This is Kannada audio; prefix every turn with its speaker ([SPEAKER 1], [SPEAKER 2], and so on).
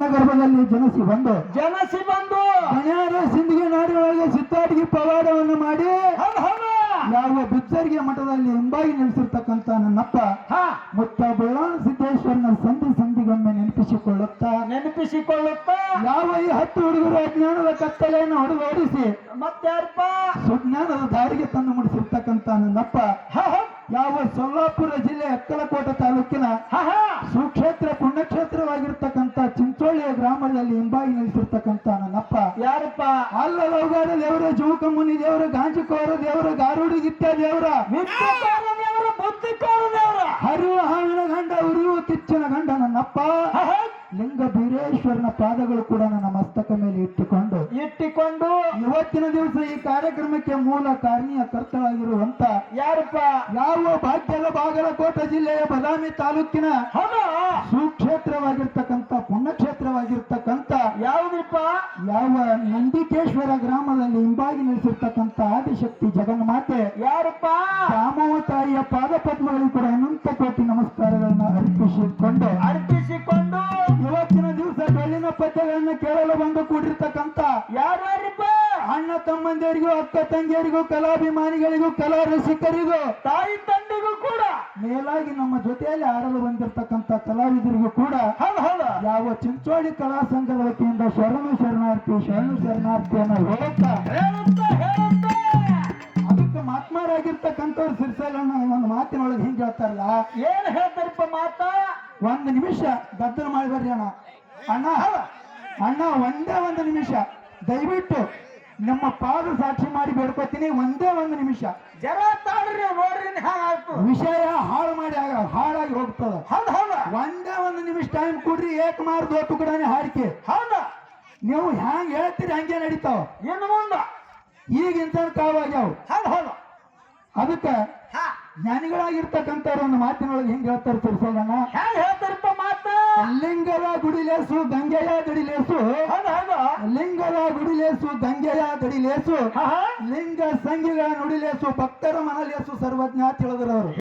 [SPEAKER 1] ಗರ್ಭದಲ್ಲಿ ಜನಸಿ ಬಂದು
[SPEAKER 2] ಜನಸಿ ಬಂದು
[SPEAKER 1] ಗಣ್ಯಾರ ಸಿಂಧಿಗೆ ನಾಡಿನೊಳಗೆ ಸಿದ್ಧಾಟಿಗೆ ಪವಾಡವನ್ನು ಮಾಡಿ ಯಾವ ಬಿಚ್ಚರಿಗೆ ಮಠದಲ್ಲಿ ಹಿಂಬಾಗಿ ನೆಲೆಸಿರ್ತಕ್ಕಂತ ನನ್ನಪ್ಪ
[SPEAKER 2] ಹಾ.
[SPEAKER 1] ಮುತ್ತ ಬಳ್ಳಾಣ ಸಿದ್ದೇಶ್ವರನ ಸಂಧಿ ಸಂಧಿಗೊಮ್ಮೆ ನೆನಪಿಸಿಕೊಳ್ಳುತ್ತಾ
[SPEAKER 2] ನೆನಪಿಸಿಕೊಳ್ಳುತ್ತ
[SPEAKER 1] ಯಾವ ಈ ಹತ್ತು ಹುಡುಗರು ಅಜ್ಞಾನದ ಕತ್ತಲೆಯನ್ನು ಹೊಡೆದೋಡಿಸಿ ಮತ್ತೆ
[SPEAKER 2] ಮತ್ತಾರಪ್ಪ
[SPEAKER 1] ಸುಜ್ಞಾನದ ದಾರಿಗೆ ತಂದು ಮುಡಿಸಿರ್ತಕ್ಕಂತ ನನ್ನಪ್ಪ
[SPEAKER 2] ಹಾ ಹಾ.
[SPEAKER 1] ಯಾವ ಸೊಲ್ಲಾಪುರ ಜಿಲ್ಲೆ ಅಕ್ಕಲಕೋಟೆ ತಾಲೂಕಿನ ಸುಕ್ಷೇತ್ರ ಚಿಂಚೋಳಿಯ ಗ್ರಾಮದಲ್ಲಿ ಹಿಂಬಾಗಿ ನಿಲ್ಲಿಸಿರ್ತಕ್ಕಂಥ ನನ್ನಪ್ಪ.
[SPEAKER 2] ಯಾರಪ್ಪ?
[SPEAKER 1] ಅಲ್ಲದವಗಾರ ದೇವರ ಜೂಕ ಮುನಿ ದೇವರ ಗಾಂಜಿಕೋರ ದೇವರ ಗಾರುಡಿ ಗಿತ್ತ ದೇವರ.
[SPEAKER 2] ದೇವರ ದೇವರ.
[SPEAKER 1] ಹರಿವ ಹಾವಿನ ಗಂಡ ಉರಿಯುವ ಕಿಚ್ಚನ ಗಂಡ ನನ್ನಪ್ಪ. ಲಿಂಗ ಬೀರೇಶ್ವರನ ಪಾದಗಳು ಕೂಡ ನನ್ನ ಮಸ್ತಕ ಮೇಲೆ ಇಟ್ಟುಕೊಂಡು.
[SPEAKER 2] ಇಟ್ಟುಕೊಂಡು.
[SPEAKER 1] ಇವತ್ತಿನ ದಿವಸ ಈ ಕಾರ್ಯಕ್ರಮಕ್ಕೆ ಮೂಲ ಕಾರಣೀಯ ಕರ್ತವಾಗಿರುವಂತ
[SPEAKER 2] ಯಾರಪ್ಪ?
[SPEAKER 1] ಯಾವ ಭಾಗ್ಯದ ಬಾಗಲಕೋಟ ಜಿಲ್ಲೆಯ ಬದಾಮಿ ತಾಲೂಕಿನ
[SPEAKER 2] ಹೌದು?
[SPEAKER 1] ಯಾವ ನಂದಿಕೇಶ್ವರ ಗ್ರಾಮದಲ್ಲಿ ಹಿಂಬಾಗಿ ನಿಲ್ಲಿಸಿರ್ತಕ್ಕಂಥ ಆದಿಶಕ್ತಿ ಜಗನ್ಮಾತೆ
[SPEAKER 2] ಯಾರಪ್ಪ?
[SPEAKER 1] ರಾಮವ ತಾಯಿಯ ಪಾದ ಪದ್ಮಗಳಿಗೆ ಕೂಡ ಅನಂತ ಕೋಟಿ ನಮಸ್ಕಾರಗಳನ್ನ ಅರ್ಪಿಸಿಕೊಂಡು
[SPEAKER 2] ಅರ್ಪಿಸಿಕೊಂಡು
[SPEAKER 1] ಇವತ್ತಿನ ದಿವಸ ಬೆಳ್ಳಿನ ಪದ್ಯಗಳನ್ನ ಕೇಳಲು ಬಂದು ಕೂಡಿರ್ತಕ್ಕಂಥ ಅಣ್ಣ ತಮ್ಮಂದಿರಿಗೂ ಅಕ್ಕ ತಂಗಿಯರಿಗೂ ಕಲಾಭಿಮಾನಿಗಳಿಗೂ ಕಲಾ ರಸಿಕರಿಗೂ
[SPEAKER 2] ತಾಯಿ ತಂದೆಗೂ ಕೂಡ.
[SPEAKER 1] ಮೇಲಾಗಿ ನಮ್ಮ ಜೊತೆಯಲ್ಲಿ ಆಡಲು ಬಂದಿರತಕ್ಕಂತ ಕಲಾವಿದರಿಗೂ ಕೂಡ ಯಾವ ಚಿಂಚೋಳಿ ಕಲಾ ಸಂಘದ ವತಿಯಿಂದ ಶರಣು ಶರಣಾರ್ಥಿ ಶರಣು ಶರಣಾರ್ಥಿಯನ್ನು ಹೇಳುತ್ತ ಅದಕ್ಕೆ ಮಾತ್ಮಾರಾಗಿರ್ತಕ್ಕಂಥವ್ರು ಸಿರ್ಸಲನ್ನ ಒಂದು ಮಾತಿನೊಳಗೆ ಹಿಂಗೆ ಹೇಳ್ತಾರಲ್ಲ.
[SPEAKER 2] ಏನ್ ಹೇಳ್ತಾರಪ್ಪ ಮಾತ?
[SPEAKER 1] ಒಂದು ನಿಮಿಷ ಗದ್ದಲ ಮಾಡಿ ಬರ್ರಿ ಅಣ್ಣ. ಅಣ್ಣ ಅಣ್ಣ ಒಂದೇ ಒಂದು ನಿಮಿಷ. ದಯವಿಟ್ಟು ನಮ್ಮ ಪಾದ ಸಾಕ್ಷಿ ಮಾಡಿ ಬೇಡ್ಕೊತೀನಿ ಒಂದೇ ಒಂದು ನಿಮಿಷ.
[SPEAKER 2] ಜರ ತಾಳ್ರಿ ನೋಡ್ರಿ ಹಾಗಾಯ್ತು
[SPEAKER 1] ವಿಷಯ ಹಾಳು ಮಾಡಿ ಆಗ ಹಾಳಾಗಿ ಹೋಗ್ತದ.
[SPEAKER 2] ಹೌದು ಹೌದು.
[SPEAKER 1] ಒಂದೇ ಒಂದು ನಿಮಿಷ ಟೈಮ್ ಕೊಡ್ರಿ ಏಕ್ ಮಾರ್ ದೋಟು ಕೂಡ ಹಾಡಿಕೆ
[SPEAKER 2] ಹೌದಾ?
[SPEAKER 1] ನೀವು ಹ್ಯಾಂಗ ಹೇಳ್ತೀರಿ ಹಂಗೆ ನಡೀತಾವ.
[SPEAKER 2] ಏನು ಮುಂದ?
[SPEAKER 1] ಈಗ ಇಂತ ಕಾವಾಗ್ಯಾವ
[SPEAKER 2] ಹೌದು ಹೌದು.
[SPEAKER 1] ಅದಕ್ಕೆ ಜ್ಞಾನಿಗಳಾಗಿರ್ತಕ್ಕಂಥವ್ರ ಒಂದು ಮಾತಿನೊಳಗೆ ಹಿಂಗೆ ಹೇಳ್ತಾರೆ ತಿರ್ಸೋದಣ್ಣ
[SPEAKER 2] ಹೆಂಗ್ ಹೇಳ್ತಾರಪ್ಪ ಮಾತ
[SPEAKER 1] ಲಿಂಗದ ಗುಡಿಲೇಸು ಗಂಗೆಯ ದಡಿಲೇಸು ಲಿಂಗದ ಗುಡಿಲೇಸು ಗಂಗೆಯ ದಡಿಲೇಸು ಲಿಂಗ ಸಂಗಿಗಳ ನುಡಿಲೇಸು ಭಕ್ತರ ಮನಲೇಸು ಸರ್ವಜ್ಞ ತಿಳಿದ್ರವರು